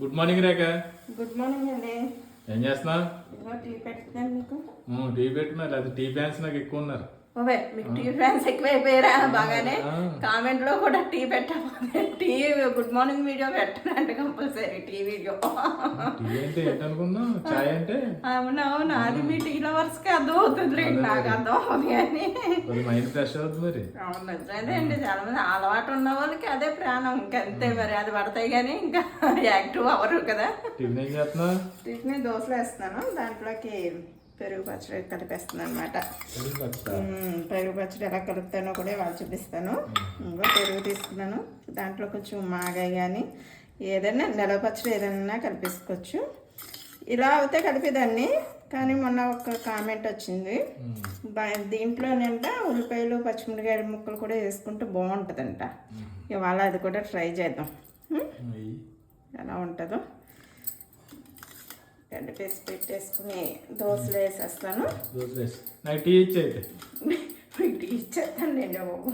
Good morning Rekha. Good morning అండి. ఏం చేస్తున్నా టీ మీకు. టీ పెట్టినా లేదా టీ ఫ్యాన్స్ నాకు ఎక్కువ ఉన్నారు. ఓవే మీకు టీ ఫ్యాన్స్ ఎక్కువైపోయారా బాగానే? ఆ. కామెంట్లో కూడా టీ పెట్టమని టీ గుడ్ మార్నింగ్ వీడియో పెట్టనంటే కంపల్సరీ టీ వీడియో. అంటే అవునవును అది మీ టీ లవర్స్కి అర్థం అవుతుంది నాకు అర్థం అవుతుంది కానీ. అవును అదే అండి. చాలా మంది అలవాటు ఉన్న వాళ్ళకి అదే ప్రాణం. ఇంకా అంతే మరి అది పడతాయి కానీ ఇంకా యాక్టివ్ అవ్వరు కదా. టిఫిన్ దోశలు వేస్తున్నాను. దాంట్లోకి పెరుగు పచ్చడి కలిపేస్తున్నాను అనమాట పెరుగు పచ్చడి ఎలా కలుపుతానో కూడా వాళ్ళు చూపిస్తాను. ఇంకో పెరుగు తీసుకున్నాను. దాంట్లో కొంచెం మాగాయ కానీ ఏదైనా నిలవ పచ్చడి ఏదైనా కలిపేసుకోవచ్చు. ఇలా అవుతే కలిపేదాన్ని కానీ మొన్న ఒక కామెంట్ వచ్చింది. దీంట్లోనంట ఉల్లిపాయలు పచ్చిమిరకాయల ముక్కలు కూడా వేసుకుంటే బాగుంటుందంట. ఇవాళ అది కూడా ట్రై చేద్దాం? ఎలా ఉంటుందో. కలిపేసి పెట్టేసుకుని దోశలు వేసేస్తాను నాకు టీ ఇచ్చేది మీకు ఇచ్చేస్తాను నేను బాబు.